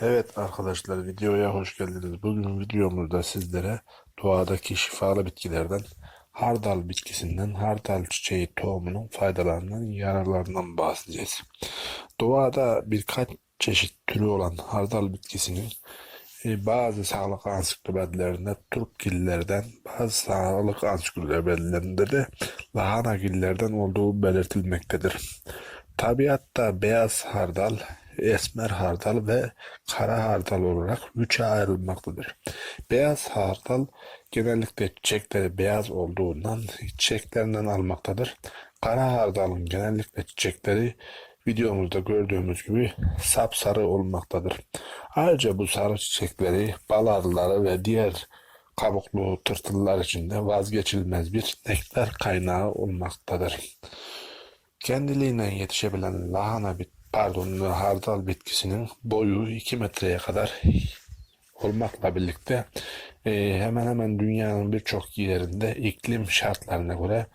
Evet arkadaşlar videoya hoş geldiniz. Bugün videomuzda sizlere doğadaki şifalı bitkilerden hardal bitkisinden hardal çiçeği tohumunun faydalarından yararlarından bahsedeceğiz. Doğada birkaç çeşit türü olan hardal bitkisinin e, bazı sağlık ansiklopedilerinde Türkgillerden bazı sağlık ansiklopedilerinde de lahanagillerden olduğu belirtilmektedir. Tabiatta beyaz hardal, esmer hardal ve kara hardal olarak üçe ayrılmaktadır. Beyaz hardal genellikle çiçekleri beyaz olduğundan çiçeklerinden almaktadır. Kara hardalın genellikle çiçekleri videomuzda gördüğümüz gibi sapsarı olmaktadır. Ayrıca bu sarı çiçekleri bal arıları ve diğer kabuklu tırtıllar için de vazgeçilmez bir nektar kaynağı olmaktadır. Kendiliğinden yetişebilen lahana bit pardon hardal bitkisinin boyu 2 metreye kadar olmakla birlikte e, hemen hemen dünyanın birçok yerinde iklim şartlarına göre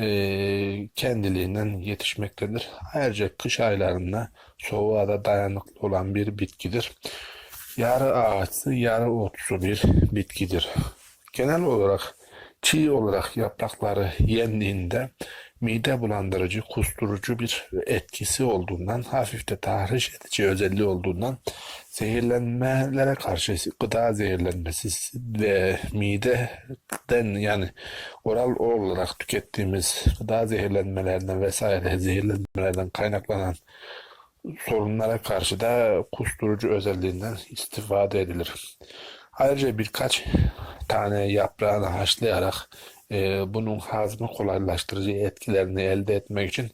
e, kendiliğinden yetişmektedir. Ayrıca kış aylarında soğuğa da dayanıklı olan bir bitkidir. Yarı ağaçlı, yarı otsu bir bitkidir. Genel olarak çiğ olarak yaprakları yendiğinde mide bulandırıcı, kusturucu bir etkisi olduğundan, hafif de tahriş edici özelliği olduğundan zehirlenmelere karşı gıda zehirlenmesi ve mideden yani oral olarak tükettiğimiz gıda zehirlenmelerinden vesaire zehirlenmelerden kaynaklanan sorunlara karşı da kusturucu özelliğinden istifade edilir. Ayrıca birkaç tane yaprağını haşlayarak e, bunun hazmı kolaylaştırıcı etkilerini elde etmek için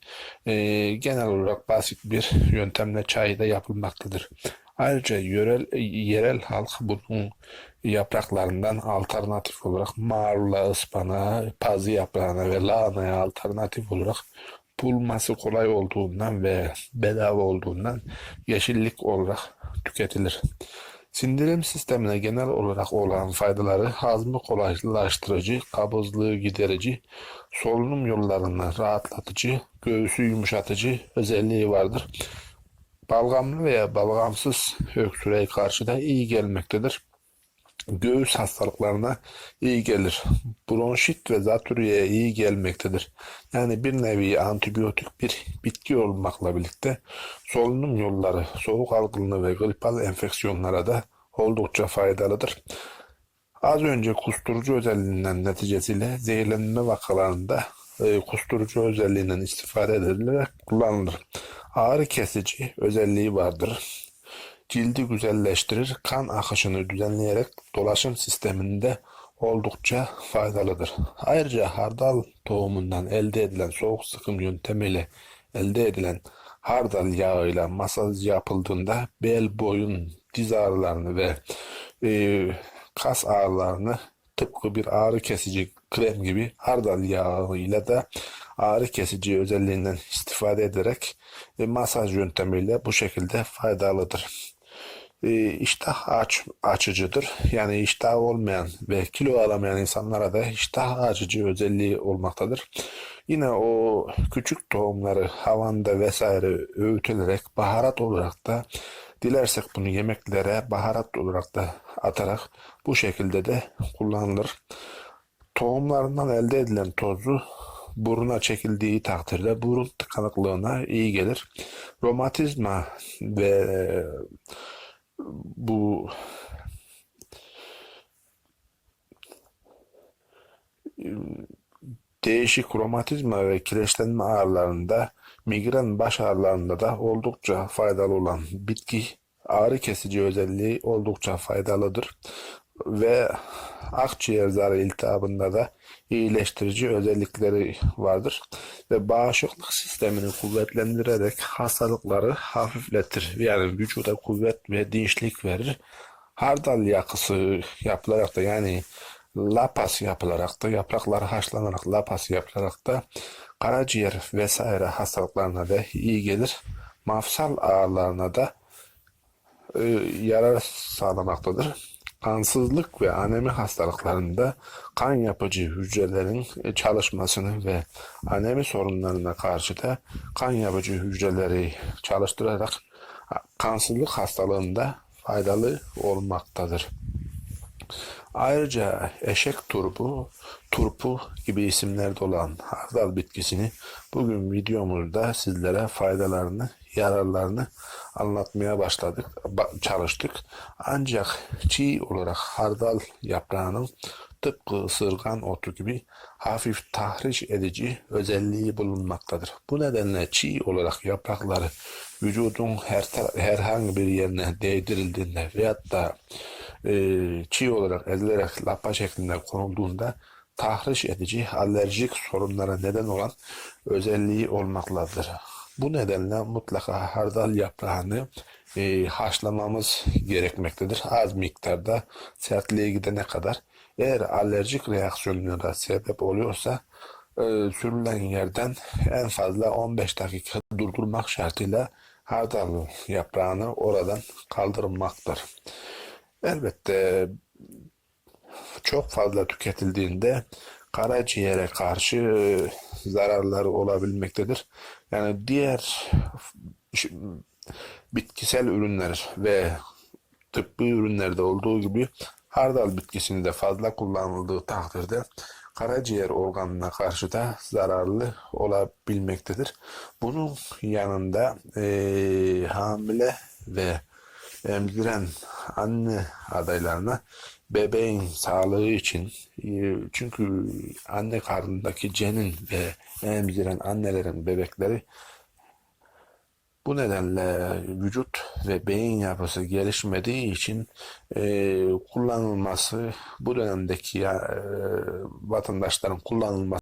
e, genel olarak basit bir yöntemle çay da yapılmaktadır. Ayrıca yörel, yerel halk bunun yapraklarından alternatif olarak marula, ıspanağa, pazı yaprağına ve lahanaya alternatif olarak bulması kolay olduğundan ve bedava olduğundan yeşillik olarak tüketilir. Sindirim sistemine genel olarak olan faydaları hazmı kolaylaştırıcı, kabızlığı giderici, solunum yollarını rahatlatıcı, göğsü yumuşatıcı özelliği vardır. Balgamlı veya balgamsız öksürüğe karşı da iyi gelmektedir. Göğüs hastalıklarına iyi gelir. Bronşit ve zatürreye iyi gelmektedir. Yani bir nevi antibiyotik bir bitki olmakla birlikte solunum yolları, soğuk algınlığı ve gripal enfeksiyonlara da oldukça faydalıdır. Az önce kusturucu özelliğinden neticesiyle zehirlenme vakalarında e, kusturucu özelliğinden istifade edilerek kullanılır. Ağrı kesici özelliği vardır. Cildi güzelleştirir, kan akışını düzenleyerek dolaşım sisteminde oldukça faydalıdır. Ayrıca hardal tohumundan elde edilen soğuk sıkım yöntemiyle elde edilen hardal yağıyla masaj yapıldığında bel, boyun, diz ağrılarını ve e, kas ağrılarını tıpkı bir ağrı kesici krem gibi hardal yağıyla da ağrı kesici özelliğinden istifade ederek e, masaj yöntemiyle bu şekilde faydalıdır. E, iştah aç, açıcıdır. Yani iştah olmayan ve kilo alamayan insanlara da iştah açıcı özelliği olmaktadır. Yine o küçük tohumları havanda vesaire öğütülerek baharat olarak da dilersek bunu yemeklere baharat olarak da atarak bu şekilde de kullanılır. Tohumlarından elde edilen tozu buruna çekildiği takdirde burun tıkanıklığına iyi gelir. Romatizma ve bu değişik romatizma ve kireçlenme ağrılarında, migren baş ağrılarında da oldukça faydalı olan bitki ağrı kesici özelliği oldukça faydalıdır ve akciğer zarı iltihabında da iyileştirici özellikleri vardır ve bağışıklık sistemini kuvvetlendirerek hastalıkları hafifletir. Yani vücuda kuvvet ve dinçlik verir. Hardal yakısı yapılarak da yani lapas yapılarak da yaprakları haşlanarak lapas yapılarak da karaciğer vesaire hastalıklarına da iyi gelir. Mafsal ağrılarına da e, yarar sağlamaktadır. Kansızlık ve anemi hastalıklarında kan yapıcı hücrelerin çalışmasını ve anemi sorunlarına karşı da kan yapıcı hücreleri çalıştırarak kansızlık hastalığında faydalı olmaktadır. Ayrıca eşek turpu, turpu gibi isimlerde olan hardal bitkisini bugün videomuzda sizlere faydalarını, yararlarını anlatmaya başladık, ba- çalıştık. Ancak çiğ olarak hardal yaprağının tıpkı ısırgan otu gibi hafif tahriş edici özelliği bulunmaktadır. Bu nedenle çiğ olarak yaprakları vücudun her herhangi bir yerine değdirildiğinde veyahut da e, çiğ olarak edilerek lapa şeklinde konulduğunda tahriş edici alerjik sorunlara neden olan özelliği olmaktadır. Bu nedenle mutlaka hardal yaprağını e, haşlamamız gerekmektedir. Az miktarda sertliğe gidene kadar. Eğer alerjik reaksiyonlara sebep oluyorsa e, sürülen yerden en fazla 15 dakika durdurmak şartıyla hardal yaprağını oradan kaldırılmaktır. Elbette çok fazla tüketildiğinde karaciğere karşı e, zararları olabilmektedir. Yani diğer bitkisel ürünler ve tıbbi ürünlerde olduğu gibi hardal bitkisini de fazla kullanıldığı takdirde karaciğer organına karşı da zararlı olabilmektedir. Bunun yanında eee, hamile ve emziren anne adaylarına bebeğin sağlığı için e, çünkü anne karnındaki cenin ve emziren annelerin bebekleri bu nedenle vücut ve beyin yapısı gelişmediği için e, kullanılması bu dönemdeki ya, e, vatandaşların kullanılması